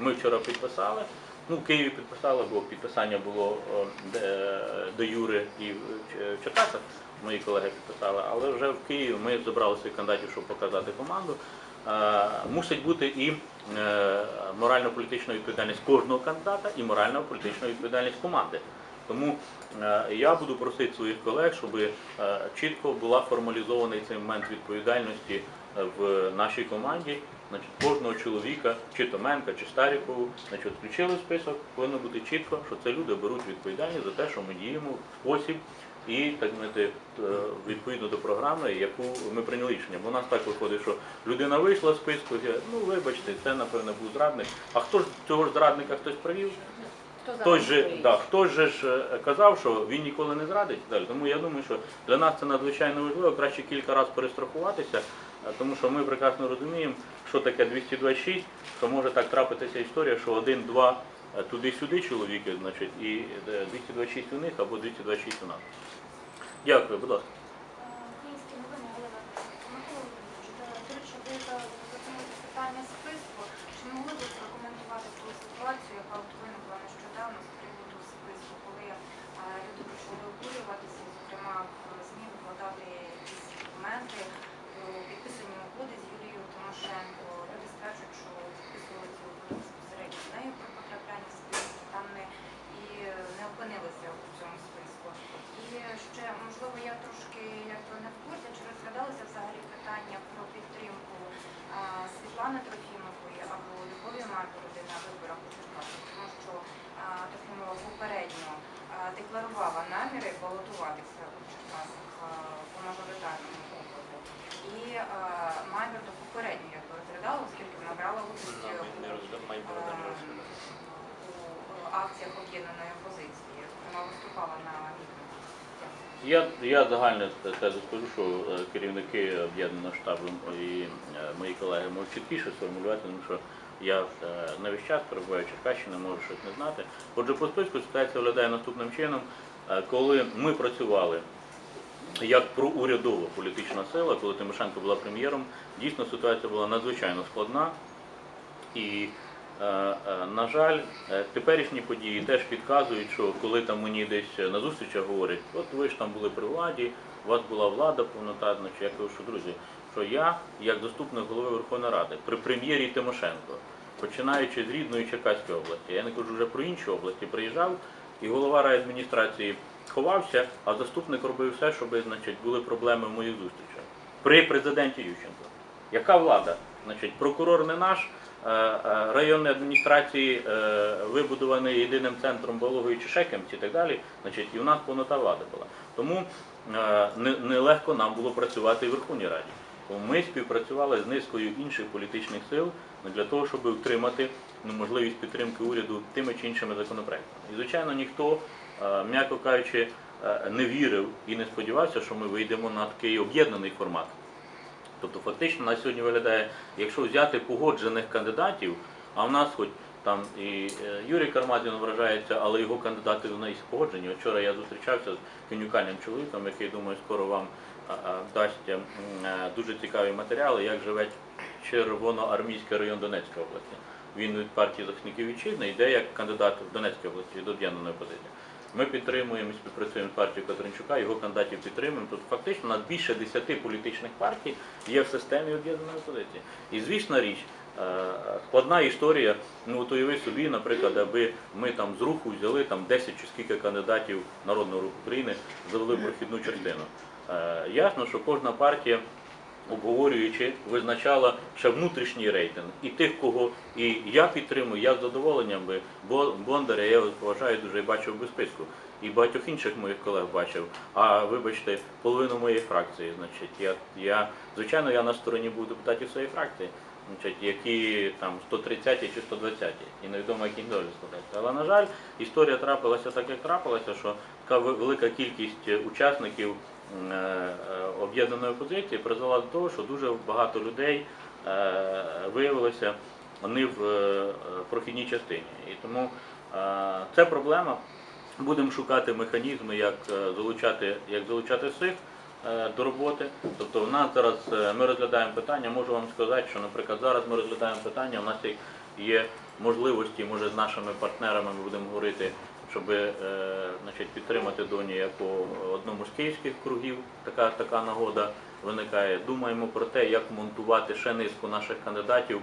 Ми вчора підписали. Ну, в Києві підписали, бо підписання було до Юри і в Черкасах. Мої колеги підписали, але вже в Києві ми зібрали своїх кандидатів, щоб показати команду. Е, Мусить бути і е, морально-політична відповідальність кожного кандидата, і морально-політична відповідальність команди. Тому е, я буду просити своїх колег, щоб е, чітко була формалізований цей момент відповідальності е, в нашій команді. Значить, кожного чоловіка, чи Томенка, чи Старікову, значить, включили список, повинно бути чітко, що це люди беруть відповідальність за те, що ми діємо в спосіб і так мовити, відповідно до програми, яку ми прийняли рішення. Бо у нас так виходить, що людина вийшла з списку, ну вибачте, це напевно був зрадник. А хто ж цього ж зрадника хтось привів? Хто Хтось же, да, хтось же ж е, казав, що він ніколи не зрадить і далі. Тому я думаю, що для нас це надзвичайно важливо, краще кілька разів перестрахуватися, е, тому що ми прекрасно розуміємо, що таке 226, що може так трапитися історія, що один-два е, туди-сюди чоловіки, значить, і е, 226 у них або 226 у нас. Дякую, будь ласка. Українські новини Галина Микола Володимирович, до речі, ви затримуєте питання списку. Чи не могли б ви прокоментувати ту ситуацію, яка от виникла нещодавно з приводу списку, коли е, люди почали обурюватися, зокрема в ЗМІ викладати якісь документи про підписані угоди з Юлією Тимошенко. Люди стверджують, що підписували ці угоди безпосередньо з нею про потрапляння в список, там не і не опинилися у цьому списку. І ще можливо я трошки якби не в курсі, чи розглядалося взагалі питання про підтримку а, Світлани Трофімової або Любові Маркової на виборах у Черкасах, тому що а, Трофімова попередньо а, декларувала наміри балотуватися у Черкасах по мажоритарному округу. І а, Майберда попередньо якби розглядала, оскільки вона брала участь у, у акціях об'єднаної опозиції. Вона виступала на мітингах. Я, я загально скажу, що е, керівники об'єднаного штабу і е, мої колеги можуть чіткіше сформулювати, тому що я е, на весь час перебуваю в можу щось не знати. Отже, по списку ситуація виглядає наступним чином. Коли ми працювали як проурядова політична сила, коли Тимошенко була прем'єром, дійсно ситуація була надзвичайно складна. І, на жаль, е, теперішні події теж підказують, що коли там мені десь на зустрічах говорять, от ви ж там були при владі, у вас була влада повнота, значить я кажу, що друзі, що я, як заступник голови Верховної Ради, при прем'єрі Тимошенко, починаючи з рідної Черкаської області, я не кажу вже про інші області, приїжджав, і голова райадміністрації ховався, а заступник робив все, щоб значить, були проблеми в моїх зустрічах. При президенті Ющенко. Яка влада? Значить, прокурор не наш, е, е, адміністрації е, вибудовані єдиним центром Балогої чи і так далі. Значить, і у нас повнота влади була. Тому не- нелегко нам було працювати в Верховній Раді. Ми співпрацювали з низкою інших політичних сил для того, щоб утримати ну, можливість підтримки уряду тими чи іншими законопроектами. І, звичайно, ніхто, м'яко кажучи, не вірив і не сподівався, що ми вийдемо на такий об'єднаний формат. Тобто фактично на сьогодні виглядає, якщо взяти погоджених кандидатів, а в нас хоч там і е, Юрій Кармазін вражається, але його кандидати до неї погоджені. Вчора я зустрічався з конюкальним чоловіком, який думаю, скоро вам дасть е, дуже цікаві матеріали, як живе Червоноармійський район Донецької області. Він від партії захисників вітчизни йде як кандидат в Донецькій області від об'єднаної опозиції. Ми підтримуємо і співпрацюємо з партією Катеринчука, його кандидатів підтримуємо. Тут фактично у нас більше 10 політичних партій є в системі об'єднаної опозиції. І звісна річ, е, складна історія. Ну от уяви собі, наприклад, аби ми там з руху взяли там 10 чи скільки кандидатів Народного руху України, завели прохідну частину. Е, Ясно, що кожна партія обговорюючи, визначала ще внутрішній рейтинг і тих, кого і я підтримую, я з задоволенням би Бо- Бондаря, я поважаю дуже бачив би списку. І багатьох інших моїх колег бачив. А вибачте, половину моєї фракції. Значить, я, я звичайно, я на стороні був депутатів своєї фракції, значить, які там 130 чи 120, і невідомо які долі складаються. Але на жаль, історія трапилася так, як трапилася, що така велика кількість учасників об'єднаної опозиції призвела до того, що дуже багато людей е, виявилося вони в е, прохідній частині. І тому е, це проблема. Будемо шукати механізми, як е, залучати, як залучати всіх е, до роботи. Тобто, в нас зараз е, ми розглядаємо питання. Можу вам сказати, що, наприклад, зараз ми розглядаємо питання. У нас є можливості, може з нашими партнерами ми будемо говорити, щоб е, значить, підтримати доні як у одному з київських кругів. Така, така нагода виникає. Думаємо про те, як монтувати ще низку наших кандидатів,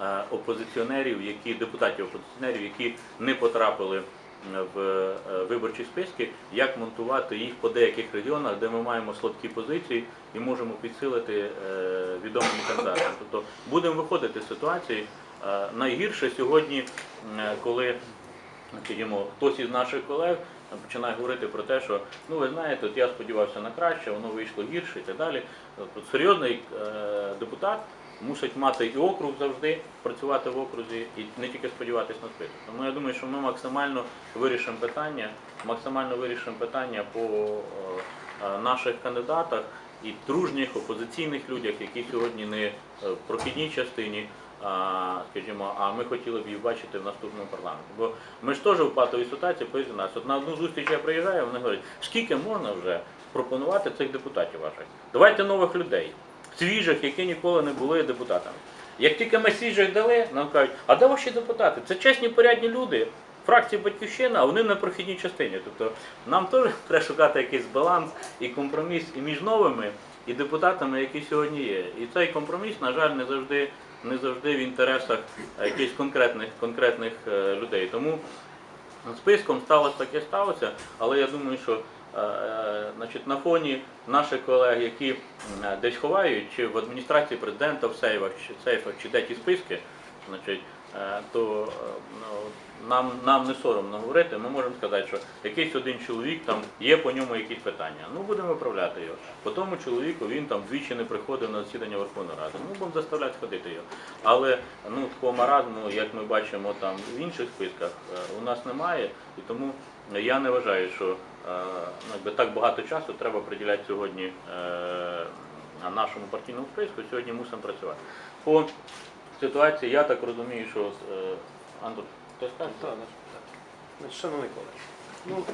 е, опозиціонерів, які депутатів опозиціонерів, які не потрапили в е, виборчі списки, як монтувати їх по деяких регіонах, де ми маємо слабкі позиції і можемо підсилити відомими кандидатами. Тобто будемо виходити з ситуації. Найгірше сьогодні, коли скажімо, хтось із наших колег починає говорити про те, що ну ви знаєте, от я сподівався на краще, воно вийшло гірше і так далі. От серйозний е, депутат мусить мати і округ завжди, працювати в окрузі і не тільки сподіватися на список. Тому я думаю, що ми максимально вирішимо питання, максимально вирішимо питання по е, е, наших кандидатах і дружніх опозиційних людях, які сьогодні не в прохідній частині. Скажімо, а ми хотіли б їх бачити в наступному парламенті. Бо ми ж теж в патовій ситуації повірте нас. От на одну зустріч я приїжджаю, вони говорять, скільки можна вже пропонувати цих депутатів ваших? Давайте нових людей, свіжих, які ніколи не були депутатами. Як тільки ми свіжих дали, нам кажуть, а де ваші депутати? Це чесні порядні люди. Фракції Батьківщина, а вони на прохідній частині. Тобто нам теж треба шукати якийсь баланс і компроміс і між новими, і депутатами, які сьогодні є. І цей компроміс, на жаль, не завжди, не завжди в інтересах якихось конкретних, конкретних е, людей. Тому списком сталося таке сталося, але я думаю, що е, е, значить, на фоні наших колег, які десь ховають, чи в адміністрації президента в сейфах, чи сейфах, чи де ті списки, значить, то е, ну, нам, нам не соромно говорити, ми можемо сказати, що якийсь один чоловік там є по ньому якісь питання. Ну будемо виправляти його. По тому чоловіку він там двічі не приходив на засідання Верховної Ради. Ну будемо заставляти ходити його. Але ну такого маразму, як ми бачимо там в інших списках, е, у нас немає, і тому я не вважаю, що е, ну, якби так багато часу треба приділяти сьогодні е, нашому партійному списку. Сьогодні мусимо працювати. По ситуації я так розумію, що е, Антон, ти скажеш? Так, так. Значить, шановні колеги, ну,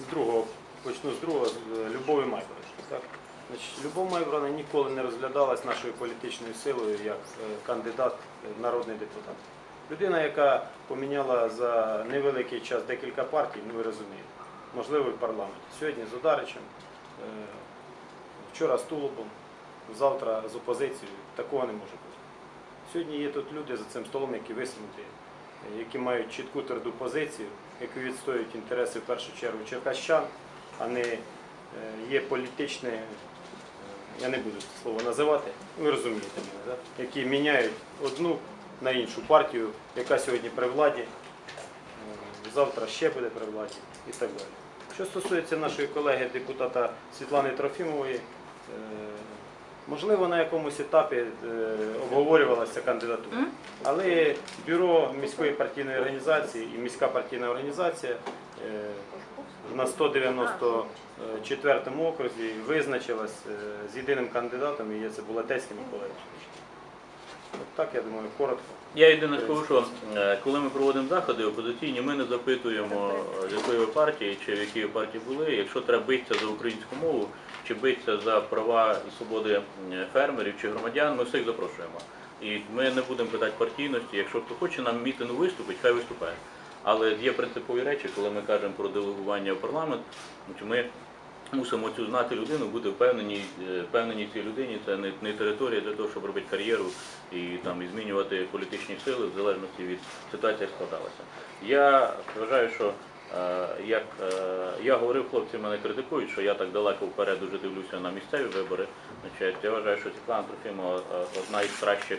з другого, почну з другого, з е, Любові Майборони. Любов Майборона ніколи не розглядалась нашою політичною силою як е, кандидат в народний депутат. Людина, яка поміняла за невеликий час декілька партій, ну ви розумієте, можливо, і в парламенті. Сьогодні з Ударичем, е, вчора з Тулубом, завтра з опозицією. Такого не може бути. Сьогодні є тут люди за цим столом, які висунуті, які мають чітку тверду позицію, які відстоюють інтереси в першу чергу черкащан, а не е, є політичні, е, я не буду це слово називати, ви розумієте мене, да? які міняють одну на іншу партію, яка сьогодні при владі, е, завтра ще буде при владі і так далі. Що стосується нашої колеги, депутата Світлани Трофімової, можливо, на якомусь етапі е, обговорювалася кандидатура. Але бюро міської партійної організації і міська партійна організація е, на 194 окрузі визначилась е, з єдиним кандидатом, і це Булатецький Микола Іванович. От так, я думаю, коротко. Я єдине скажу, що е, коли ми проводимо заходи опозиційні, ми не запитуємо, з якої ви партії чи в якій ви партії були. Якщо треба битися за українську мову чи битися за права і свободи е, фермерів чи громадян, ми всіх запрошуємо. І ми не будемо питати партійності. Якщо хто хоче нам мітингу виступить, хай виступає. Але є принципові речі, коли ми кажемо про делегування в парламент, значить ми мусимо цю знати людину, бути впевнені, е, впевнені цій людині. Це не, не територія для того, щоб робити кар'єру і там і змінювати політичні сили в залежності від ситуації, як складалася. Я вважаю, що е, як е, я говорив, хлопці мене критикують, що я так далеко вперед дуже дивлюся на місцеві вибори. Значить, я вважаю, що Світлана Трофімова одна із кращих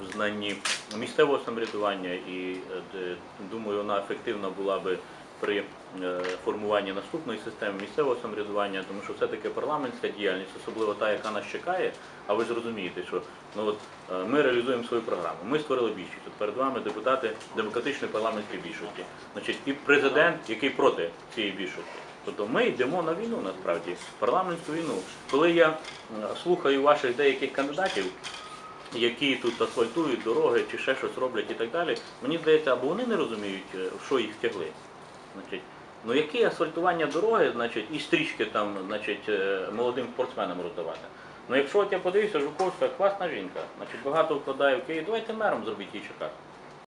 в знанні місцевого самоврядування і думаю, вона ефективна була би при е, формуванні наступної системи місцевого самоврядування, тому що все-таки парламентська діяльність, особливо та, яка нас чекає, а ви ж розумієте, що ну, от, е, ми реалізуємо свою програму. Ми створили більшість. От перед вами депутати демократичної парламентської більшості. Значить, і президент, який проти цієї більшості. Тобто ми йдемо на війну насправді, парламентську війну. Коли я слухаю ваших деяких кандидатів, які тут асфальтують дороги чи ще щось роблять і так далі, мені здається, або вони не розуміють, е, що їх втягли. Значить, ну яке асфальтування дороги, значить, і стрічки там, значить, е, молодим спортсменам роздавати. Ну якщо от я подивився, Жуковська класна жінка, значить багато вкладає в Київ, давайте мером зробіть її Черкас.